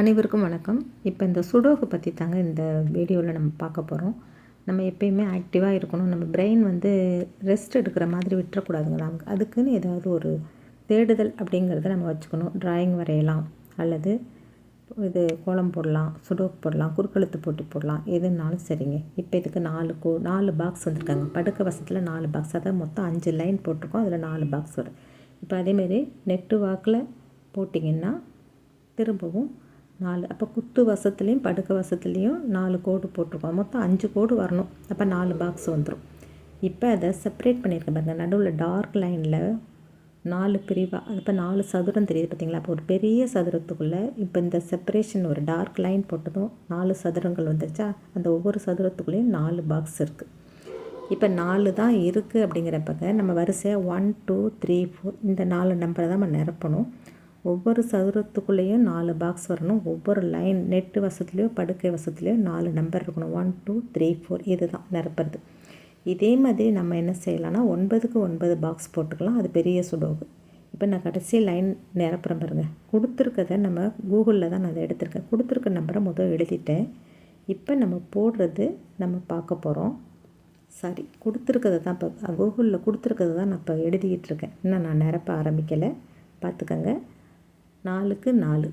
அனைவருக்கும் வணக்கம். இப்போ இந்த சுடோக்கு பற்றி தாங்க இந்த வீடியோவில் நம்ம பார்க்க போகிறோம் நம்ம எப்பயுமே ஆக்டிவாக இருக்கணும். நம்ம பிரெயின் வந்து ரெஸ்ட் எடுக்கிற மாதிரி விட்டுறக்கூடாதுங்க. நமக்கு அதுக்குன்னு ஏதாவது ஒரு தேடுதல் அப்படிங்கிறத நம்ம வச்சுக்கணும். ட்ராயிங் வரையலாம். அல்லது இது கோலம் போடலாம் சுடோக்கு போடலாம் குறுக்கெழுத்து போட்டி போடலாம். எதுனாலும் சரிங்க. இப்போ இதுக்கு நாலு கோ நாலு பாக்ஸ் வந்திருக்காங்க. படுக்க வசத்தில் நாலு பாக்ஸ் அதாவது மொத்தம் அஞ்சு லைன் போட்டிருக்கோம். அதில் நாலு பாக்ஸ் வரும். இப்போ அதேமாரி நெட்டு வாக்கில் போட்டிங்கன்னா திரும்பவும் நாலு. அப்போ குத்து வசத்துலேயும் படுக்க வசத்துலேயும் நாலு கோடு போட்டிருக்கோம். மொத்தம் அஞ்சு கோடு வரணும். அப்போ நாலு பாக்ஸ் வந்துடும் இப்போ அதை செப்பரேட் பண்ணியிருக்கேன் பாருங்கள் நடுவில் டார்க் லைனில் நாலு பிரிவாக அது இப்போ நாலு சதுரம் தெரியுது பார்த்தீங்களா அப்போ ஒரு பெரிய சதுரத்துக்குள்ளே இப்போ இந்த செப்பரேஷன் ஒரு டார்க் லைன் போட்டதும் நாலு சதுரங்கள் வந்துருச்சா? அந்த ஒவ்வொரு சதுரத்துக்குள்ளேயும் நாலு பாக்ஸ் இருக்குது இப்போ நாலு தான் இருக்குது அப்படிங்கிறப்பங்க நம்ம வரிசையாக ஒன் டூ த்ரீ ஃபோர் இந்த நாலு நம்பரை தான் நம்ம நிரப்பணும். ஒவ்வொரு சதுரத்துக்குள்ளேயும் நாலு பாக்ஸ் வரணும். ஒவ்வொரு லைன் நெட்டு வசத்துலேயோ படுக்கை வசத்துலேயோ நாலு நம்பர் இருக்கணும். ஒன் டூ த்ரீ ஃபோர் இது தான் நிரப்புறது. இதே மாதிரி நம்ம என்ன செய்யலாம்னா ஒன்பதுக்கு ஒன்பது பாக்ஸ் போட்டுக்கலாம். அது பெரிய சுடோகு. இப்போ நான் கடைசி லைன் நிரப்புறேன் பாருங்கள் கொடுத்துருக்கத நம்ம கூகுளில் தான் நான் அதை எடுத்திருக்கேன். கொடுத்துருக்க நம்பரை முதல் எழுதிட்டேன். இப்போ நம்ம போடுறது நம்ம பார்க்க போகிறோம் சாரி கொடுத்துருக்கதை தான் இப்போ கூகுளில் கொடுத்துருக்கதை தான் நான் இப்போ எழுதிக்கிட்டு இருக்கேன். இன்னும் நான் நிரப்ப ஆரம்பிக்கலை. பார்த்துக்கங்க. நாலுக்கு நாலு.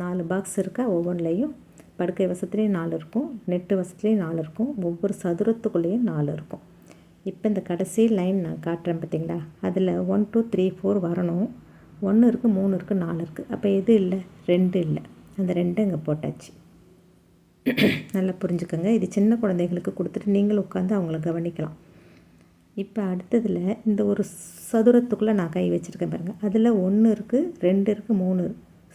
நாலு பாக்ஸ் இருக்கா ஒவ்வொன்றிலையும் படுக்கை வசத்துலேயும் நாலு இருக்கும் நெட்டு வசத்துலேயும் நாலு இருக்கும் ஒவ்வொரு சதுரத்துக்குள்ளேயும் நாலு இருக்கும். இப்போ இந்த கடைசி லைன் நான் காட்டுறேன் பார்த்தீங்களா அதில் ஒன் டூ த்ரீ ஃபோர் வரணும். ஒன்று இருக்குது மூணு இருக்குது நாலு இருக்குது அப்போ எது இல்லை? ரெண்டு இல்லை. அந்த ரெண்டு இங்கே போட்டாச்சு. நல்லா புரிஞ்சுக்கோங்க. இது சின்ன குழந்தைகளுக்கு கொடுத்துட்டு நீங்களும் உட்காந்து அவங்கள கவனிக்கலாம். இப்போ அடுத்ததில் இந்த ஒரு சதுரத்துக்குள்ளே நான் கை வச்சுருக்கேன் பாருங்கள் அதில் ஒன்று இருக்குது ரெண்டு இருக்குது மூணு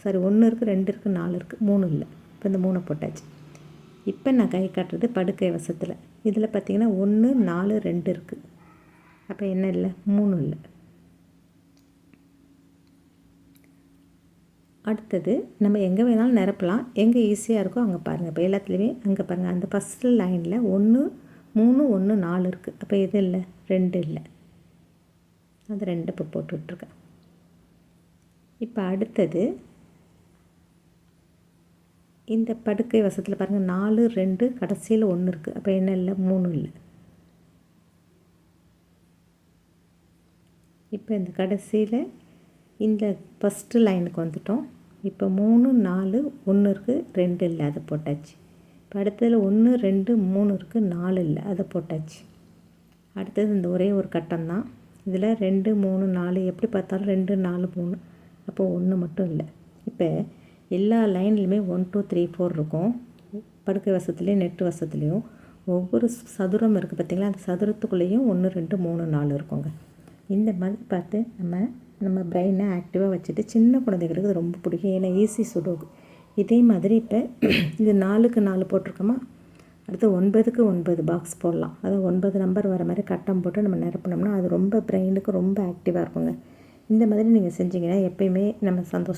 சாரி ஒன்று இருக்குது ரெண்டு இருக்குது நாலு இருக்குது மூணு இல்லை. இப்போ இந்த மூணை போட்டாச்சு. இப்போ நான் கை காட்டுறது படுக்கை வசத்தில். இதில் பார்த்திங்கன்னா ஒன்று நாலு ரெண்டு இருக்குது அப்போ என்ன இல்லை? மூணு இல்லை. அடுத்தது நம்ம எங்கே வேணாலும் நிரப்பலாம். எங்கே ஈஸியாக இருக்கோ அங்கே பாருங்கள் இப்போ எல்லாத்துலேயுமே அங்கே பாருங்கள் அந்த ஃபஸ்ட்டு லைனில் ஒன்று மூணு ஒன்று நாலு இருக்குது அப்போ எது இல்லை? ரெண்டு இல்லை. அது ரெண்டு இப்போ போட்டுட்ருக்கேன் இப்போ அடுத்தது இந்த படுக்கை வசத்தில் பாருங்கள் நாலு ரெண்டு கடைசியில் ஒன்று இருக்குது அப்போ என்ன இல்லை? மூணு இல்லை. இப்போ இந்த கடைசியில் இந்த ஃபஸ்ட்டு லைனுக்கு வந்துட்டோம். இப்போ மூணு நாலு ஒன்று இருக்குது ரெண்டு இல்லை அதை போட்டாச்சு. இப்போ அடுத்ததில் ஒன்று ரெண்டு மூணு இருக்குது நாலு இல்லை அதை போட்டாச்சு. அடுத்தது இந்த ஒரே ஒரு கட்டம் தான் இதில் ரெண்டு மூணு நாலு எப்படி பார்த்தாலும் ரெண்டு நாலு மூணு. அப்போது ஒன்று மட்டும் இல்லை. இப்போ எல்லா லைன்லையுமே ஒன் டூ த்ரீ ஃபோர் இருக்கும். படுக்கை வசத்துலேயும் நெட்டு வசத்துலேயும். ஒவ்வொரு சதுரம் இருக்குது பார்த்திங்களா? அந்த சதுரத்துக்குள்ளேயும் ஒன்று ரெண்டு மூணு நாலு இருக்குங்க. இந்த மாதிரி பார்த்து நம்ம நம்ம பிரெயினை ஆக்டிவாக வச்சுட்டு சின்ன குழந்தைகளுக்கு ரொம்ப பிடிக்கும். ஏன்னா ஈஸி சுடோகு இதே மாதிரி இப்போ இது நாலுக்கு நாலு போட்டிருக்கோமா? அடுத்து ஒன்பதுக்கு ஒன்பது பாக்ஸ் போடலாம். அதாவது ஒன்பது நம்பர் வர மாதிரி கட்டம் போட்டு நம்ம நிரப்பினோம்னா அது ரொம்ப பிரெயினுக்கு ரொம்ப ஆக்டிவாக இருக்குங்க. இந்த மாதிரி நீங்கள் செஞ்சிங்கன்னா எப்பயுமே நம்ம சந்தோஷம்